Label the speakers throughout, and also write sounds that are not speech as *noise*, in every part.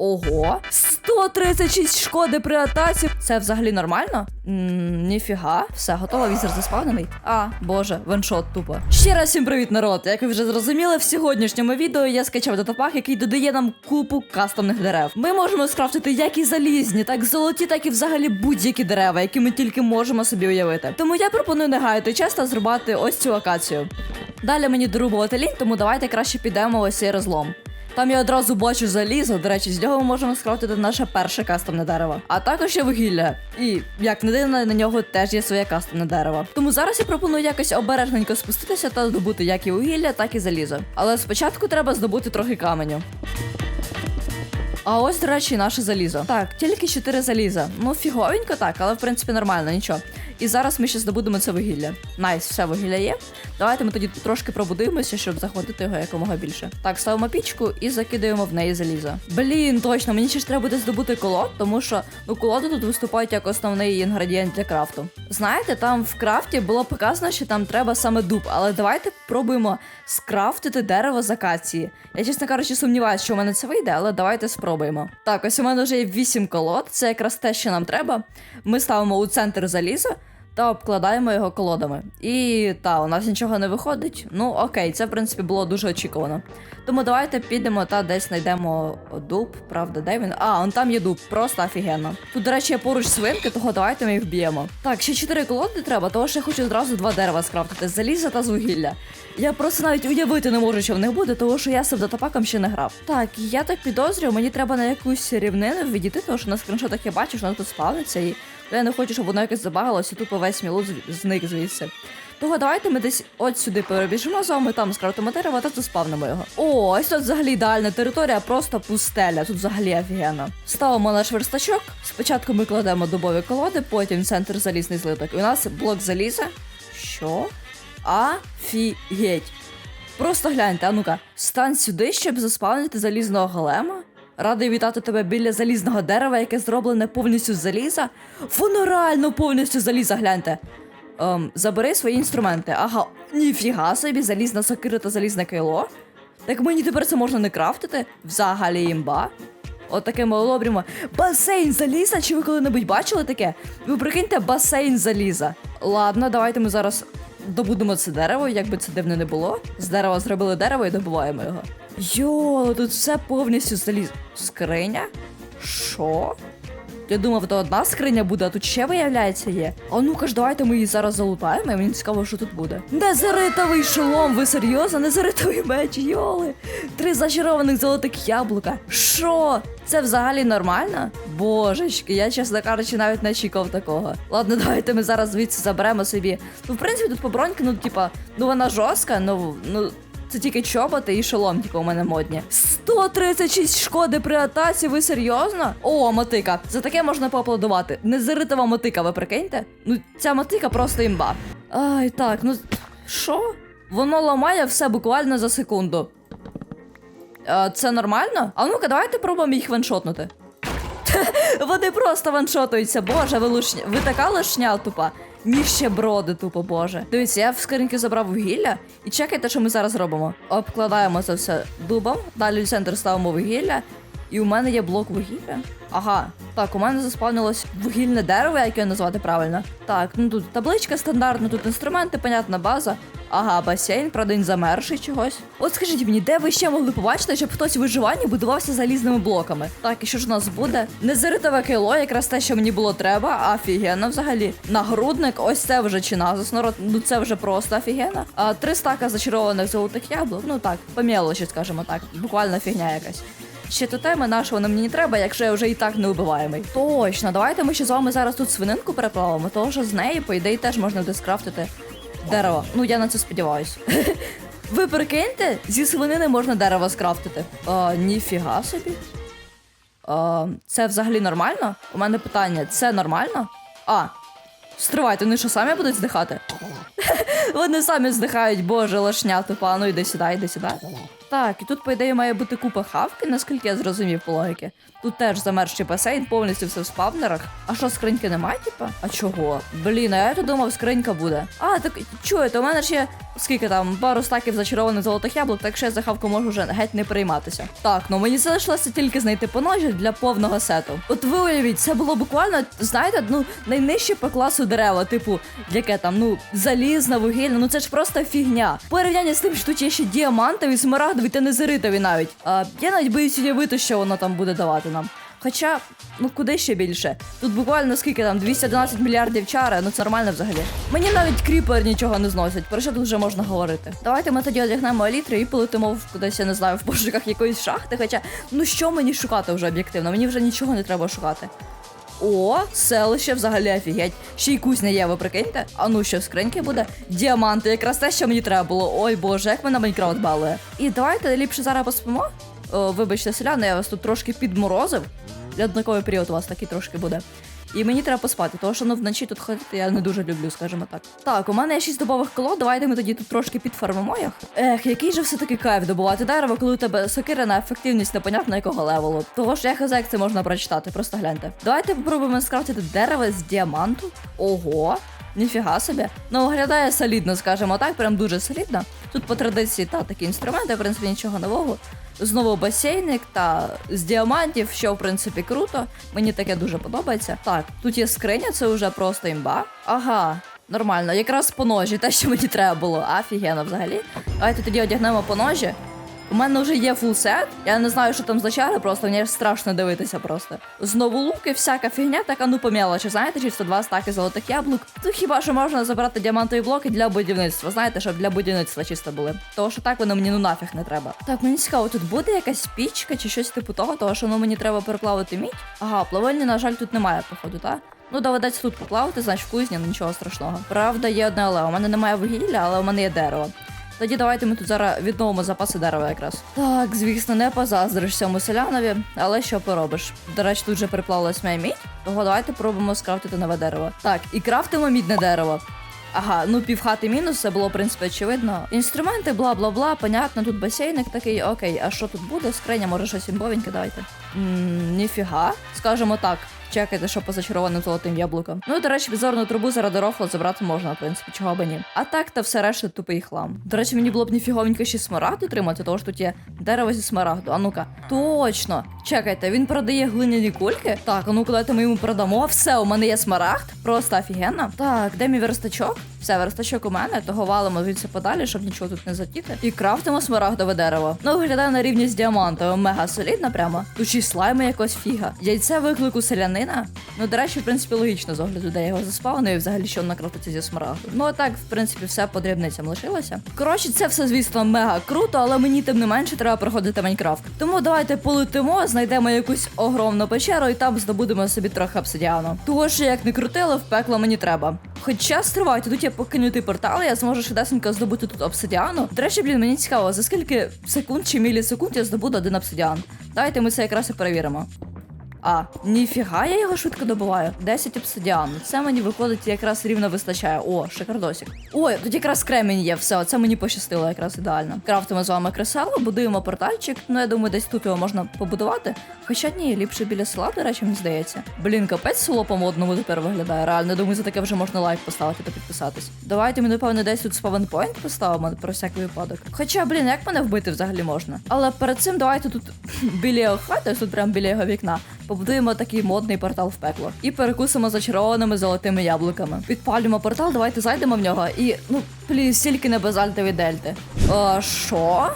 Speaker 1: Ого. 136 шкоди при атаці. Це взагалі нормально? М, ніфіга. Все, готово, візер заспавнений. А, боже, ваншот тупо. Ще раз всім привіт, народ. Як ви вже зрозуміли, в сьогоднішньому відео я скачав датапак, який додає нам купу кастомних дерев. Ми можемо скрафтити як і залізні, так золоті, так і взагалі будь-які дерева, які ми тільки можемо собі уявити. Тому я пропоную не гаяти час та зрубати ось цю акацію. Далі мені дорубувати лінь, тому давайте краще підемо ось цей розлом. Там я одразу бачу залізо, до речі, з нього ми можемо скрафтити наше перше кастомне дерево. А також є вугілля. І як не дивно, на нього теж є своє кастомне дерево. Тому зараз я пропоную якось обережненько спуститися та здобути як і вугілля, так і залізо. Але спочатку треба здобути трохи каменю. А ось, до речі, наше залізо. Так, тільки 4 заліза. Ну, фіговенько так, але в принципі нормально, нічого. І зараз ми ще здобудемо це вугілля. Найс, все вугілля є. Давайте ми тоді трошки пробудуємося, щоб захватити його якомога більше. Так, ставимо пічку і закидаємо в неї залізо. Блін, точно, мені ще ж треба буде здобути колод, тому що ну колоди тут виступають як основний інгредієнт для крафту. Знаєте, там в крафті було показано, що там треба саме дуб, але давайте пробуємо скрафтити дерево з акації. Я, чесно кажучи, сумніваюся, що у мене це вийде, але давайте спробуємо. Так, ось у мене вже є 8 колод, це якраз те, що нам треба. Ми ставимо у центр заліза та обкладаємо його колодами. І та, у нас нічого не виходить. Ну окей, це в принципі було дуже очікувано. Тому давайте підемо та десь знайдемо дуб. Правда, де він? А, он там є дуб, просто офігенно. Тут, до речі, є поруч свинки, того давайте ми їх вб'ємо. Так, ще 4 колоди треба, тому що я хочу одразу два дерева скрафтити з заліза та з вугілля. Я просто навіть уявити не можу, що в них буде, тому що я з датапаком ще не грав. Так, я так підозрюю, мені треба на якусь рівнину відійти, тому що на скріншотах я бачу, що воно тут спавниться, і я не хочу, щоб воно якось забагалося, тупо весь мілут зв- зник звідси. Того давайте ми десь от сюди перебіжимо з вами, там скрафтимо дерево та заспавнимо його. О, ось тут взагалі ідеальна територія, просто пустеля. Тут взагалі офігенно. Ставимо наш верстачок. Спочатку ми кладемо дубові колоди, потім центр залізний злиток. І у нас блок заліза. Що? Афігеть. Просто гляньте, а ну-ка, стань сюди, щоб заспавнити залізного голема. Радий вітати тебе біля залізного дерева, яке зроблене повністю з заліза. Воно реально повністю заліза, гляньте. Ем, забери свої інструменти. Ага, ніфіга собі, залізна сокира та залізне кайло. Так мені тепер це можна не крафтити? Взагалі імба. От таке ми обрімо. Басейн заліза? Чи ви коли-небудь бачили таке? Ви прикиньте, басейн заліза. Ладно, давайте ми зараз добудемо це дерево, як би це дивно не було. З дерева зробили дерево і добуваємо його. Йо, тут все повністю заліз. Скриня? Що? Я думав, то одна скриня буде, а тут ще виявляється є. А ну-ка ж, давайте ми її зараз залутаємо, і мені цікаво, що тут буде. Незаритовий шолом, ви серйозно? Незаритовий меч, йоли. Три зачарованих золотих яблука. Що? Це взагалі нормально? Божечки, я, чесно кажучи, навіть не очікував такого. Ладно, давайте ми зараз звідси заберемо собі. Ну, в принципі, тут по броньки, ну, типа, ну вона жорстка, ну, ну. Це тільки чоботи і шолом, типу, у мене модні. 136 шкоди при атаці, ви серйозно? О, мотика. За таке можна поаплодувати. Незаритова мотика, ви прикиньте? Ну, ця мотика просто імба. Ай, так, ну що? Воно ламає все буквально за секунду. А, це нормально? А ну-ка, давайте пробуємо їх ваншотнути. *laughs* Вони просто ваншотуються, боже, ви лушня. Ви така лишня тупа. Ніщеброди, тупо, боже. Дивіться, я в скриньки забрав вугілля. І чекайте, що ми зараз робимо. Обкладаємо це все дубом, далі в центр ставимо вугілля. І у мене є блок вугілля. Ага, так, у мене заспавнилось вугільне дерево, як його назвати правильно. Так, ну тут табличка стандартна, тут інструменти, понятна база. Ага, басейн, правда, він замерший чогось. От скажіть мені, де ви ще могли побачити, щоб хтось у виживанні будувався залізними блоками? Так, і що ж у нас буде? Незаритове кайло, якраз те, що мені було треба, офігенно взагалі. Нагрудник, ось це вже чи назус, народ, ну це вже просто офігенно. А три стака зачарованих золотих яблук, ну так, по мелочі, скажімо так, буквально фігня якась. Ще тотеми нашого нам мені не треба, якщо я вже і так не убиваємий. Точно, давайте ми ще з вами зараз тут свининку переплавимо, тому що з неї, по ідеї, теж можна буде дерево. Ну, я на це сподіваюсь. *laughs* Ви прикиньте, зі свинини можна дерево скрафтити. А, ніфіга собі. А, це взагалі нормально? У мене питання: це нормально? А, стривайте, вони що самі будуть здихати? *laughs* Вони самі здихають, боже, лошня тупа. Ну йди сюди, йди сюди. Так, і тут, по ідеї, має бути купа хавки, наскільки я зрозумів по логіки. Тут теж замерзший басейн, повністю все в спавнерах. А що, скриньки немає, типа? А чого? Блін, а я то думав, скринька буде. А, так чуєте, у мене є скільки там, пару стаків зачарованих золотих яблук, так що я за хавку можу вже геть не прийматися. Так, ну мені залишилося тільки знайти поножі для повного сету. От ви уявіть, це було буквально, знаєте, ну найнижче по класу дерева, типу, яке там, ну, залізна, вугільна, ну це ж просто фігня. В Порівнянні з тим, що тут є ще діамантові, смарагдові та незеритові навіть. А я навіть боюсь уявити, що воно там буде давати нам. Хоча, ну куди ще більше? Тут буквально скільки там 211 мільярдів чари, ну це нормально взагалі. Мені навіть кріпер нічого не зносять, про що тут вже можна говорити. Давайте ми тоді одягнемо елітри і полетимо в кудись, я не знаю, в пошуках якоїсь шахти. Хоча, ну що мені шукати вже об'єктивно? Мені вже нічого не треба шукати. О, селище взагалі офігеть. Ще й кузня є, ви прикиньте. А ну що в скриньки буде? Діаманти, якраз те, що мені треба було. Ой боже, як мене Майнкрафт балує. І давайте ліпше зараз поспимо. О, вибачте, селяни, я вас тут трошки підморозив. Льодниковий період у вас такий трошки буде. І мені треба поспати, тому що ну вночі тут ходити я не дуже люблю, скажімо так. Так, у мене є 6 добових колод, давайте ми тоді тут трошки підфармимо їх. Ех, який же все-таки кайф добувати дерево, коли у тебе сокира на ефективність непонятно якого левелу. Того ж я хз, як це можна прочитати, просто гляньте. Давайте попробуємо скрафтити дерево з діаманту. Ого. Ніфіга собі. Ну, виглядає солідно, скажімо так, прям дуже солідно. Тут по традиції та такі інструменти, в принципі, нічого нового. Знову басейник та з діамантів, що в принципі круто. Мені таке дуже подобається. Так, тут є скриня, це вже просто імба. Ага. Нормально, якраз по ножі, те, що мені треба було. Офігенно взагалі. Давайте тоді одягнемо по ножі. У мене вже є фулсет. Я не знаю, що там за чари, просто мені страшно дивитися просто. Знову луки, всяка фігня, така ну по мелочі, знаєте, чисто два стаки золотих яблук. Ну хіба що можна забрати діамантові блоки для будівництва? Знаєте, щоб для будівництва чисто були. Тому що так воно мені ну нафіг не треба. Так, мені цікаво, тут буде якась пічка чи щось типу того, того що ну мені треба переплавити мідь. Ага, плавильні, на жаль, тут немає, походу, так? Ну, доведеться тут поплавати, значить в кузні, ну нічого страшного. Правда, є одне але. У мене немає вугілля, але у мене є дерево. Тоді давайте ми тут зараз відновимо запаси дерева якраз. Так, звісно, не позаздриш цьому селянові, але що поробиш? До речі, тут вже приплавилась моя мідь, того давайте пробуємо скрафтити нове дерево. Так, і крафтимо мідне дерево. Ага, ну півхати мінус, це було в принципі очевидно. Інструменти, бла бла бла, понятно, тут басейник такий, окей, а що тут буде? Скриня, може щось імбовеньке, давайте. Ммм, ніфіга. Скажемо так. Чекайте, що по зачарованим золотим яблукам. Ну, до речі, візорну трубу заради рофла забрати можна, в принципі, чого би ні. А так, та все решта тупий хлам. До речі, мені було б ніфіговенько ще смарагд отримати, тому що тут є дерево зі смарагду. А ну-ка, точно. Чекайте, він продає глиняні кульки. Так, а ну-ка, давайте ми йому продамо. Все, у мене є смарагд. Просто офігенно. Так, де мій верстачок? Все, верстачок у мене, того валимо звідси подалі, щоб нічого тут не затіти. І крафтимо смарагдове дерево. Ну, виглядає на рівні з діамантовим, мега солідно прямо. Й слайми якось фіга. Яйце виклику селянина. Ну, до речі, в принципі, логічно з огляду, де його заспавнив і взагалі що накрафтиться зі смарагду. Ну, а так, в принципі, все по дрібницям лишилося. Коротше, це все, звісно, мега круто, але мені тим не менше треба проходити Майнкрафт. Тому давайте полетимо, знайдемо якусь огромну печеру і там здобудемо собі трохи обсидіану. Того, що як не крутили, в пекло мені треба. Хоча стривайте, тут я покинути портал, я зможу швидесенько здобути тут обсидіану. До речі, блін, мені цікаво, за скільки секунд чи мілісекунд я здобуду один обсидіан. Давайте ми це якраз і перевіримо. А, ніфіга, я його швидко добуваю. 10 обсидіану. Це мені виходить якраз рівно вистачає. О, шикардосик. Ой, тут якраз кремінь є, все, це мені пощастило якраз ідеально. Крафтимо з вами кресело, будуємо портальчик. Ну, я думаю, десь тут його можна побудувати. Хоча ні, ліпше біля села, до речі, мені здається. Блін, капець село по-модному тепер виглядає. Реально, думаю, за таке вже можна лайк поставити та підписатись. Давайте ми, напевно, десь тут спавнпойнт поставимо про всякий випадок. Хоча, блін, як мене вбити взагалі можна? Але перед цим давайте тут *laughs* біля його хати, ось тут прямо біля його вікна, побудуємо такий модний портал в пекло. І перекусимо зачарованими золотими яблуками. Підпалюємо портал, давайте зайдемо в нього і, ну, пліз, тільки не базальтові дельти. А, що?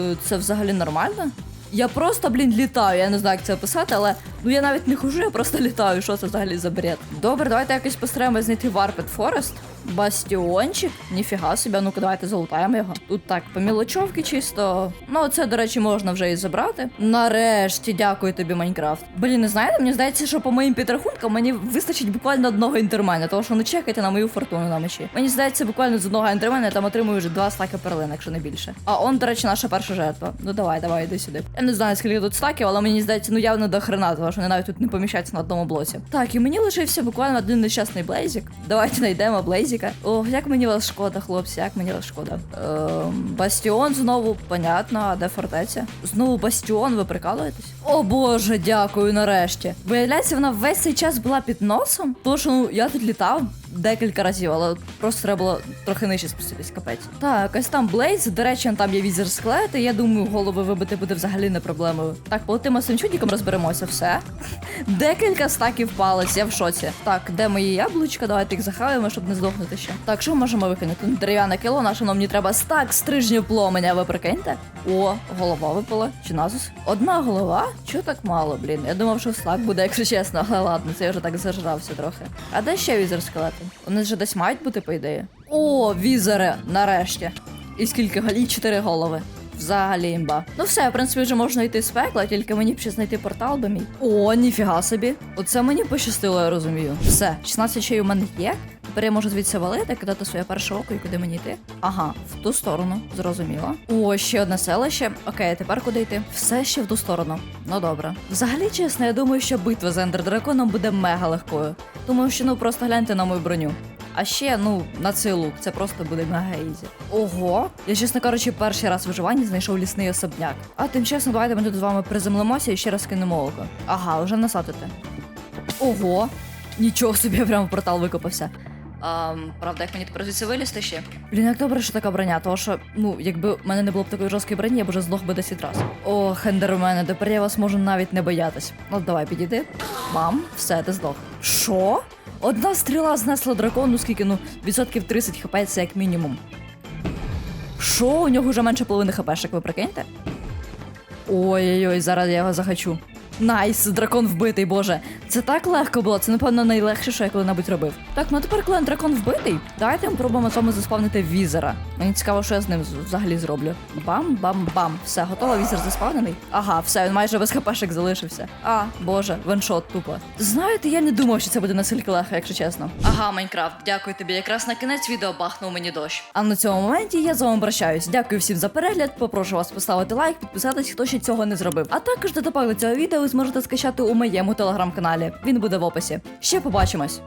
Speaker 1: Е, Це взагалі нормально? Я просто, блін, літаю. Я не знаю, як це описати, але ну я навіть не хожу, я просто літаю. Що це взагалі за бред? Добре, давайте якось постараємось знайти Warped Forest. Бастіончик. Ніфіга собі, ну-ка, давайте залутаємо його. Тут так, по мілочовки чисто. Ну, це, до речі, можна вже і забрати. Нарешті, дякую тобі, Майнкрафт. Блін, не знаєте, мені здається, що по моїм підрахункам мені вистачить буквально одного інтермена, тому що не чекайте на мою фортуну на мечі. Мені здається, буквально з одного інтермена я там отримую вже два стаки перлин, якщо не більше. А он, до речі, наша перша жертва. Ну давай, давай, йди сюди. Я не знаю, скільки тут стаків, але мені здається, ну явно до хрена, що вони навіть тут не поміщаються на одному блоці. Так, і мені лишився буквально один нещасний блейзик. Давайте знайдемо блейзика. Ох, як мені вас шкода, хлопці, як мені вас шкода. Ем, бастіон знову, понятно, а де фортеця? Знову бастіон, ви прикалуєтесь? О боже, дякую, нарешті. Виявляється, вона весь цей час була під носом. Тож, ну, я тут літав. Декілька разів, але просто треба було трохи нижче спуститись, капець. Так, ось там Блейз, до речі, там є візер склети. Я думаю, голови вибити буде взагалі не проблемою. Так, полетимо з цим розберемося, все. *laughs* Декілька стаків палець, я в шоці. Так, де мої яблучка? Давайте їх захаваємо, щоб не здохнути ще. Так, що можемо викинути? Ну, Дерев'яне кіло, на що нам мені треба стак стрижнів пломеня, ви прикиньте? О, голова випала. Чи назус? Одна голова? Чого так мало, блін? Я думав, що стак буде, якщо чесно, але ладно, це я вже так зажрався трохи. А де ще візер скелети? Вони вже десь мають бути, по ідеї. О, візери, нарешті. І скільки голів? Чотири голови. Взагалі імба. Ну все, в принципі, вже можна йти з пекла, тільки мені б ще знайти портал би мій. О, ніфіга собі. Оце мені пощастило, я розумію. Все, 16 чай у мене є. Тепер я можу звідси валити, кидати своє перше око і куди мені йти. Ага, в ту сторону, зрозуміло. О, ще одне селище. Окей, тепер куди йти? Все ще в ту сторону. Ну добре. Взагалі, чесно, я думаю, що битва з ендердраконом буде мега легкою. Тому що ну просто гляньте на мою броню. А ще, ну, на цей лук, це просто буде мега ізі. Ого, я, чесно кажучи, перший раз в виживанні знайшов лісний особняк. А тим часом, давайте ми тут з вами приземлимося і ще раз кинемо око. Ага, вже насадите. Ого, нічого собі я прямо в портал викопався. Правда, як мені тепер звідси вилізти ще? Блін, як добре, що така броня, тому що, ну, якби в мене не було б такої жорсткої броні, я б вже злох би 10 раз. О, хендермене, тепер я вас можу навіть не боятись. Ну, давай, підійди. Бам, все, ти здох. Що? Одна стріла знесла дракону, скільки, ну, відсотків 30 хп як мінімум. Що? У нього вже менше половини хпшек, ви прикиньте? Ой-ой-ой, зараз я його захочу. Найс, дракон вбитий, боже. Це так легко було, це, напевно, найлегше, що я коли-небудь робив. Так, ну тепер, коли дракон вбитий, давайте ми пробуємо вами заспавнити візера. Мені цікаво, що я з ним взагалі зроблю. Бам-бам-бам. Все, готово, візер заспавнений. Ага, все, він майже без хпшек залишився. А, боже, ваншот тупо. Знаєте, я не думав, що це буде настільки легко, якщо чесно. Ага, Майнкрафт, дякую тобі. Якраз на кінець відео бахнув мені дощ. А на цьому моменті я з вами прощаюсь. Дякую всім за перегляд. Попрошу вас поставити лайк, підписатись, хто ще цього не зробив. А також до цього ви зможете скачати у моєму телеграм-каналі. Він буде в описі. Ще побачимось.